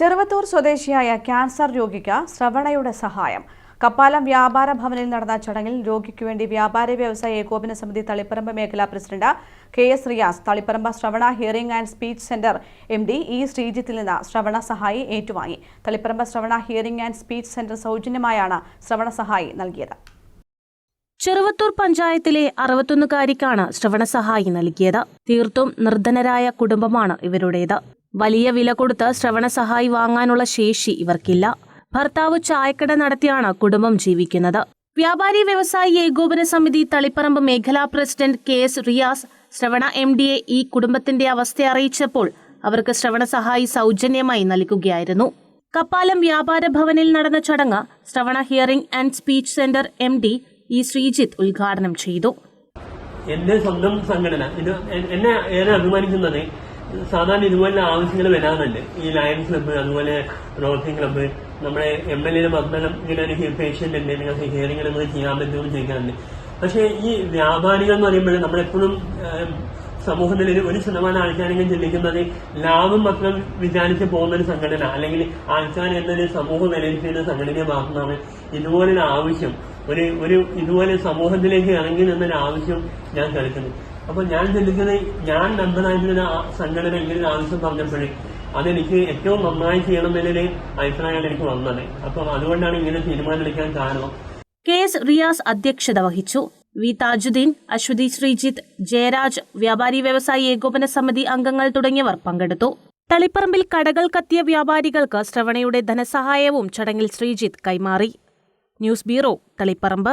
ചെറുവത്തൂർ സ്വദേശിയായ ക്യാൻസർ രോഗിക്ക് ശ്രവണയുടെ സഹായം. കപ്പാലം വ്യാപാര ഭവനിൽ നടന്ന ചടങ്ങിൽ രോഗിക്കു വേണ്ടി വ്യാപാര വ്യവസായ ഏകോപന സമിതി തളിപ്പറമ്പ് മേഖലാ president K S Riyas Thaliparamba Shravana hearing and speech centre M D E ശ്രീജിത്തിൽ നിന്ന് ശ്രവണ സഹായി ഏറ്റുവാങ്ങി. Thaliparamba Shravana hearing and speech centre സൗജന്യമായാണ് ശ്രവണ സഹായി നൽകിയത്. ചെറുവത്തൂർ പഞ്ചായത്തിലെ അറുപത്തൊന്നുകാരിക്കാണ് ശ്രവണസഹായി നൽകിയത്. തീർത്തും നിർധനരായ കുടുംബമാണ് ഇവരുടേത്. വലിയ വില കൊടുത്ത് ശ്രവണസഹായി വാങ്ങാനുള്ള ശേഷി ഇവർക്കില്ല. ഭർത്താവ് ചായക്കട നടത്തിയാണ് കുടുംബം ജീവിക്കുന്നത്. വ്യാപാരി വ്യവസായി ഏകോപന സമിതി തളിപ്പറമ്പ് മേഖലാ പ്രസിഡന്റ് കെ എസ് റിയാസ് ശ്രവണ എം ഡിയെ ഈ കുടുംബത്തിന്റെ അവസ്ഥ അറിയിച്ചപ്പോൾ അവർക്ക് ശ്രവണ സഹായി സൗജന്യമായി നൽകുകയായിരുന്നു. കപ്പാലം വ്യാപാര ഭവനിൽ നടന്ന ചടങ്ങ് ശ്രവണ hearing and speech centre M D E Sreejith ഉദ്ഘാടനം ചെയ്തു. എന്റെ സ്വന്തം സംഘടന എന്നെ എന്നെ അഭിമാനിക്കുന്നത് സാധാരണ ഇതുപോലെ ആവശ്യങ്ങൾ വരാറുണ്ട്. ഈ ലയൺസ് ക്ലബ്ബ് അതുപോലെ റോട്ടറി ക്ലബ്ബ് നമ്മുടെ എം എൽ എയുടെ മക്കളും ഇങ്ങനെ ഒരു പേഷ്യന്റ് ഉണ്ട് നിങ്ങൾക്ക് ഹിയറിംഗ് നമുക്ക് ചെയ്യാൻ പറ്റുമെന്ന് ചോദിക്കാറുണ്ട്. പക്ഷേ ഈ വ്യാപാരികൾ എന്ന് പറയുമ്പോൾ നമ്മളെപ്പോഴും സമൂഹത്തിൽ ഒരു- ശതമാനം ആൾക്കാരെങ്കിലും ചിന്തിക്കുന്നത് ലാഭം മാത്രം വിചാരിച്ച് പോകുന്ന ഒരു സംഘടന അല്ലെങ്കിൽ ആൾക്കാർ എന്നൊരു സമൂഹം നിലനിൽക്കുന്ന സംഘടനയെ മാത്രമാണ് ഇതുപോലൊരു ആവശ്യം. ഒരു ഒരു ഇതുപോലെ സമൂഹത്തിലേക്ക് ഇറങ്ങി നിന്നൊരു ആവശ്യം ഞാൻ കേൾക്കുന്നു. അപ്പൊ ഞാൻ ചിന്തിക്കുന്നത് ഞാൻ നമ്പനായിരുന്ന സംഘടന ഇങ്ങനെ ആവശ്യം പറഞ്ഞപ്പോഴേ അതെനിക്ക് ഏറ്റവും നന്നായി ചെയ്യണം എന്നൊരു അഭിപ്രായമാണ് എനിക്ക് വന്നത്. അപ്പൊ അതുകൊണ്ടാണ് ഇങ്ങനെ തീരുമാനമെടുക്കാൻ കാരണം. കെ എസ് റിയാസ് അധ്യക്ഷത വഹിച്ചു. വി താജുദ്ദീൻ അശ്വതി ശ്രീജിത്ത് ജയരാജ് വ്യാപാരി വ്യവസായി ഏകോപന സമിതി അംഗങ്ങൾ തുടങ്ങിയവർ പങ്കെടുത്തു. തളിപ്പറമ്പിൽ കടകൾ കത്തിയ വ്യാപാരികൾക്ക് ശ്രവണയുടെ ധനസഹായവും ചടങ്ങിൽ ശ്രീജിത്ത് കൈമാറി. News bureau Taliparamba.